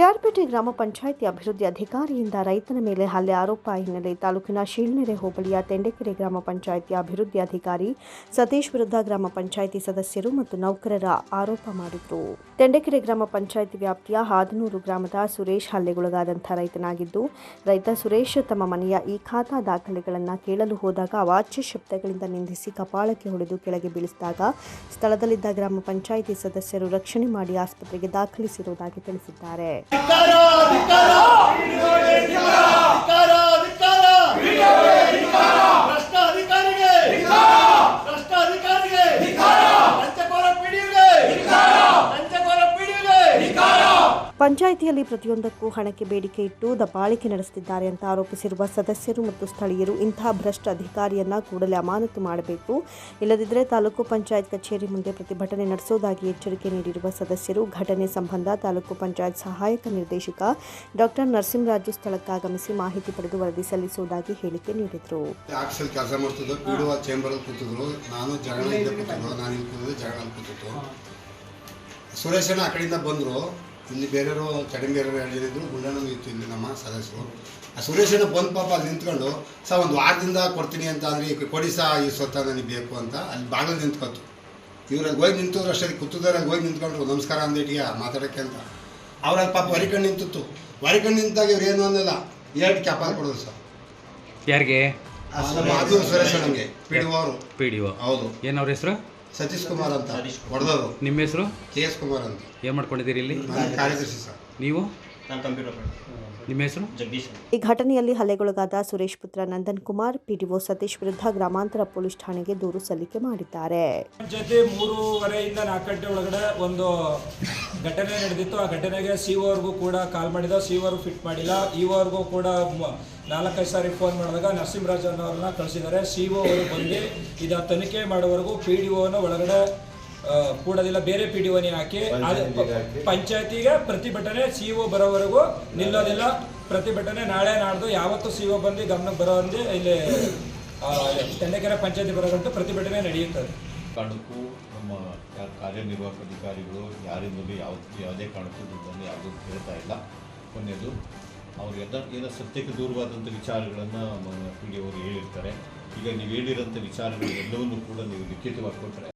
ಕೆಆರ್ಪೇಟೆ ಗ್ರಾಮ ಪಂಚಾಯಿತಿ ಅಭಿವೃದ್ಧಿ ಅಧಿಕಾರಿಯಿಂದ ರೈತನ ಮೇಲೆ ಹಲ್ಲೆ ಆರೋಪ ಹಿನ್ನೆಲೆ ತಾಲೂಕಿನ ಶೀಳ್ನೆರೆ ಹೋಬಳಿಯ ತೆಂಡೆಕೆರೆ ಗ್ರಾಮ ಪಂಚಾಯಿತಿ ಅಭಿವೃದ್ಧಿ ಅಧಿಕಾರಿ ಸತೀಶ್ ವಿರುದ್ಧ ಗ್ರಾಮ ಪಂಚಾಯಿತಿ ಸದಸ್ಯರು ಮತ್ತು ನೌಕರರ ಆರೋಪ ಮಾಡಿದರು. ತೆಂಡೆಕೆರೆ ಗ್ರಾಮ ಪಂಚಾಯಿತಿ ವ್ಯಾಪ್ತಿಯ ಹಾದನೂರು ಗ್ರಾಮದ ಸುರೇಶ್ ಹಲ್ಲೆಗೊಳಗಾದಂಥ ರೈತನಾಗಿದ್ದು, ರೈತ ಸುರೇಶ್ ತಮ್ಮ ಮನೆಯ ಈ ಖಾತಾ ದಾಖಲೆಗಳನ್ನು ಕೇಳಲು ಹೋದಾಗ ಅವಾಚ್ಯ ಶಬ್ದಗಳಿಂದ ನಿಂದಿಸಿ ಕಪಾಳಕ್ಕೆ ಹೊಡೆದು ಕೆಳಗೆ ಬೀಳಿಸಿದಾಗ ಸ್ಥಳದಲ್ಲಿದ್ದ ಗ್ರಾಮ ಪಂಚಾಯಿತಿ ಸದಸ್ಯರು ರಕ್ಷಣೆ ಮಾಡಿ ಆಸ್ಪತ್ರೆಗೆ ದಾಖಲಿಸಿರುವುದಾಗಿ ತಿಳಿಸಿದ್ದಾರೆ. ¡Picaro! ¡Picaro! ¡Picaro! ¡Picaro! ಪಂಚಾಯಿತಿಯಲ್ಲಿ ಪ್ರತಿಯೊಂದಕ್ಕೂ ಹಣಕ್ಕೆ ಬೇಡಿಕೆ ಇಟ್ಟು ದಬ್ಬಾಳಿಕೆ ನಡೆಸುತ್ತಿದ್ದಾರೆ ಅಂತ ಆರೋಪಿಸಿರುವ ಸದಸ್ಯರು ಮತ್ತು ಸ್ಥಳೀಯರು ಇಂತಹ ಭ್ರಷ್ಟ ಅಧಿಕಾರಿಯನ್ನ ಕೂಡಲೇ ಅಮಾನತು ಮಾಡಬೇಕು. ಇಲ್ಲದಿದ್ದರೆ ತಾಲೂಕು ಪಂಚಾಯತ್ ಕಚೇರಿ ಮುಂದೆ ಪ್ರತಿಭಟನೆ ನಡೆಸುವುದಾಗಿ ಎಚ್ಚರಿಕೆ ನೀಡಿರುವ ಸದಸ್ಯರು, ಘಟನೆ ಸಂಬಂಧ ತಾಲೂಕು ಪಂಚಾಯತ್ ಸಹಾಯಕ ನಿರ್ದೇಶಕ ಡಾಕ್ಟರ್ ನರಸಿಂಹರಾಜು ಸ್ಥಳಕ್ಕಾಗಮಿಸಿ ಮಾಹಿತಿ ಪಡೆದು ವರದಿ ಸಲ್ಲಿಸುವುದಾಗಿ ಹೇಳಿಕೆ ನೀಡಿದರು. ಸುರೇಶನ ಆ ಕಡೆಯಿಂದ ಬಂದರು. ಇಲ್ಲಿ ಬೇರೆಯವರು ಕಡಿಮೆ ಎರಡು ಜನ ಇದ್ರು ಗುಂಡನೂ ಇತ್ತು ಇಲ್ಲಿ ನಮ್ಮ ಸದಸ್ಯರು. ಆ ಸುರೇಶನ ಬಂದು ಪಾಪ ಅಲ್ಲಿ ನಿಂತ್ಕೊಂಡು ಸರ್ ಒಂದು ವಾರದಿಂದ ಕೊಡ್ತೀನಿ ಅಂತ ಅಂದ್ರೆ ಕೊಡಿ ಸಹ ಈ ಸ್ವತ್ತ ನನಗೆ ಬೇಕು ಅಂತ ಅಲ್ಲಿ ಬಾಗಿಲು ನಿಂತ್ಕೊತು. ಇವ್ರಲ್ಲಿ ಹೋಗಿ ನಿಂತವ್ರು ಅಷ್ಟೇ ಕೂತಿದ್ದವ್ರು ಹೋಗಿ ನಿಂತ್ಕೊಂಡ್ರು ನಮಸ್ಕಾರ ಅಂದಿಟ್ಟಿಗೆ ಮಾತಾಡೋಕ್ಕೆ ಅಂತ. ಅವ್ರಲ್ಲಿ ಪಾಪ ಹೊರಿಕಂಡು ನಿಂತಿತ್ತು. ಹೊರಿಕಂಡು ನಿಂತಾಗ ಇವ್ರು ಏನು ಅನ್ನಲ್ಲ ಎರಡು ಕ್ಯಾಪಾಲ್ ಕೊಡೋದು ಸರ್ ಯಾರಿಗೆ ಸುರೇಶ್ ನಮಗೆ ಅವರು. ಪಿ ಡಿ ಹೌದು. ಏನವ್ರ ಹೆಸರು? ಸತೀಶ್ ಕುಮಾರ್ ಅಂತ. ಹೊಡೆದವರು ನಿಮ್ಮ ಹೆಸರು? ಕೆ ಎಸ್ ಕುಮಾರ್ ಅಂತ. ಏನು ಮಾಡ್ಕೊಂಡಿದ್ದೀರಿ ಇಲ್ಲಿ? ನಾನು ಕಾರ್ಯದರ್ಶಿ ಸರ್. ನೀವು? ನಾನು ಕಂಪ್ಯೂಟರ್ ನಿಮ್ಮ ಹೆಸರು? ಜಗದೀಶ್ ಈ ಘಟನೆಯಲ್ಲಿ ಹಲ್ಲೆಗೊಳಗಾದ ಸುರೇಶ್ ಪುತ್ರ ನಂದನ್ ಕುಮಾರ್ ಪಿಡಿಒ ಸತೀಶ್ ವಿರುದ್ಧ ಗ್ರಾಮಾಂತರ ಪೊಲೀಸ್ ಠಾಣೆಗೆ ದೂರು ಸಲ್ಲಿಕೆ ಮಾಡಿದ್ದಾರೆ. ಮೂರುವರೆಯಿಂದ ನಾಲ್ಕು ಗಂಟೆ ಒಳಗಡೆ ಒಂದು ಘಟನೆ ನಡೆದಿತ್ತು. ಆ ಘಟನೆಗೆ ಸಿ ಓರ್ಗೂ ಕೂಡ ಕಾಲ್ ಮಾಡಿದ. ಸಿ ಅವರು ಫಿಟ್ ಮಾಡಿಲ್ಲ. ಇವರೆಗೂ ಕೂಡ ನಾಲ್ಕೈದು ಸಾರಿ ಫೋನ್ ಮಾಡಿದಾಗ ನರಸಿಂಹರಾಜ್ ಅನ್ನೋರನ್ನ ಕಳಿಸಿದ್ದಾರೆ. ಸಿ ಒ ಅವರು ಬಂದು ಇದು ತನಿಖೆ ಮಾಡೋವರೆಗೂ ಪಿ ಡಿ ಒನ ಒಳಗಡೆ ಕೂಡದಿಲ್ಲ. ಬೇರೆ ಪಿ ಡಿ ಒನೇ ಹಾಕಿ. ಪಂಚಾಯತಿಗೆ ಪ್ರತಿಭಟನೆ ಸಿ ಒ ಬರೋವರೆಗೂ ನಿಲ್ಲೋದಿಲ್ಲ. ಪ್ರತಿಭಟನೆ ನಾಳೆ ನಾಡ್ದು. ಯಾವತ್ತು ಸಿ ಒ ಬಂದು ಗಮನಕ್ಕೆ ಬರೋ ಇಲ್ಲಿ ತಂಡಕೆರೆ ತೆಂಡೆಕೆರೆ ಪಂಚಾಯತಿ ಬರೋಗಂಟು ಪ್ರತಿಭಟನೆ ನಡೆಯುತ್ತದೆ. ಕಾರಣಕ್ಕೂ ನಮ್ಮ ಕಾರ್ಯನಿರ್ವಾಹಕ ಅಧಿಕಾರಿಗಳು ಯಾರಿಂದಲೂ ಯಾವ ಯಾವುದೇ ಕಾರಣಕ್ಕೂ ದುಡ್ಡನ್ನು ಯಾವುದೂ ಕೇಳ್ತಾ ಇಲ್ಲ. ಕೊನೆಯದು, ಅವ್ರು ಎಲ್ಲ ಏನೋ ಸತ್ಯಕ್ಕೆ ದೂರವಾದಂಥ ವಿಚಾರಗಳನ್ನು ಪಿ ಡಿ ಅವರು ಹೇಳಿರ್ತಾರೆ. ಈಗ ನೀವು ಹೇಳಿರೋಂಥ ವಿಚಾರಗಳು ಎಲ್ಲವನ್ನೂ ಕೂಡ ನೀವು ಲಿಖಿತವಾಗಿ ಕೊಟ್ಟರೆ